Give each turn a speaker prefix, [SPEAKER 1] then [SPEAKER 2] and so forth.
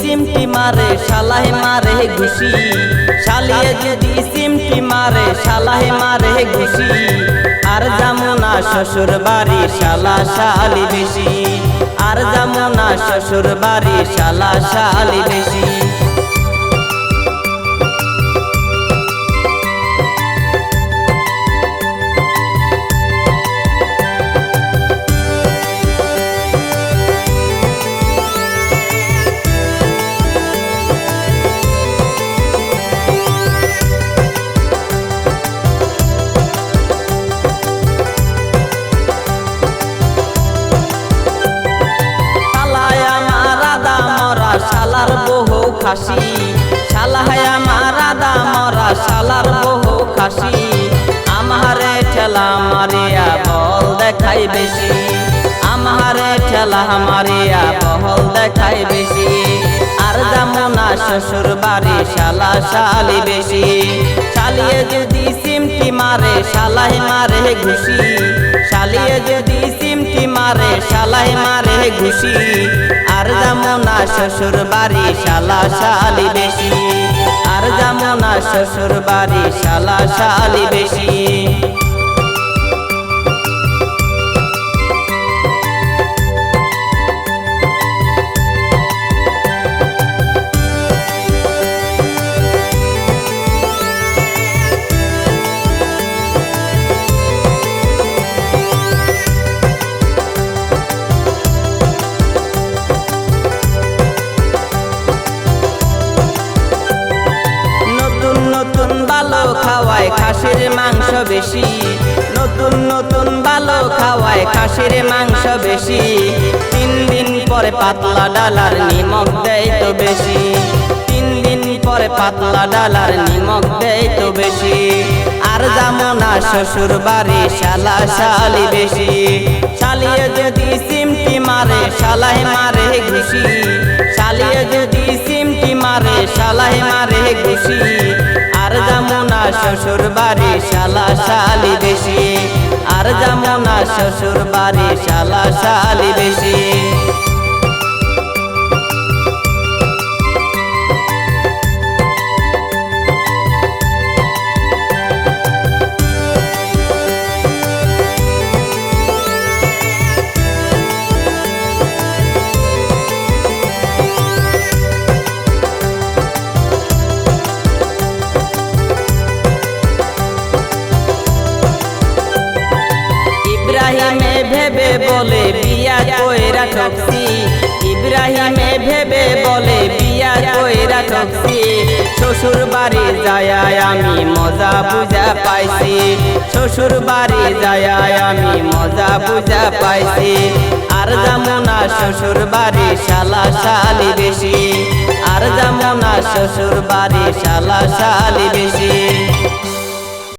[SPEAKER 1] সিমটি মারে, শালাহে মারে ঘুষি। শালিয়ে যদি সিমটি মারে, শালাহে মারে ঘুষি। আর জামুনা শ্বশুর বাড়ি, শালা শালি বেশি। আর জামুনা শ্বশুর বাড়ি, শালা শালি বেশি। খাসি শালায় আমার আদা মরা শালার বহু খাসি। আমারে ঠেলা মারিয়া বল দেখাই বেশি। আমারে ঠেলা মারিয়া বহল দেখাই বেশি। আর যামনা শ্বশুর বাড়ি শালা শালি বেশি। শালিয়ে যদি সিমটি মারে, শালাই মারে ঘুষি। মারে, শালাই মারে ঘুষি। আর যামনা শ্বশুর বাড়ি, শালা শালি বেশি। আর যামনা শ্বশুর বাড়ি, শালা শালি বেশি। ভালো খাওয়ায় খাসির মাংস বেশি। নতুন নতুন ভালো খাওয়ায় খাসির মাংস বেশি। তিন দিন পরে পাতলা ডালার নিমক দেয় তো বেশি। তিন দিন পরে পাতলা ডালার নিমক দেয় তো বেশি। আর যামো না শ্বশুর বাড়ি শালা শালি বেশি। শালিয়ে যদি সিমটি মারে, শালাই মারে ঘুষি। শালিয়ে যদি সিমটি মারে, শালাই মারে ঘুষি। শ্বশুর বাড়ি শালা শালি বেশি। আর যামুনা শ্বশুর বাড়ি শালা শালি বেশি। ভেবে বলে বিয়া কইরা ঠকছি ইব্রাহিমে ভেবে বলে বিয়া কইরা ঠকছি শ্বশুর বাড়ি যায় আমি মজা বুঝা পাইছি। শ্বশুর বাড়ি যায় আমি মজা বুঝা পাইছি। আর যামুনা শ্বশুর বাড়ি শালা শালি বেশি। আর যামুনা শ্বশুর বাড়ি শালা শালি বেশি।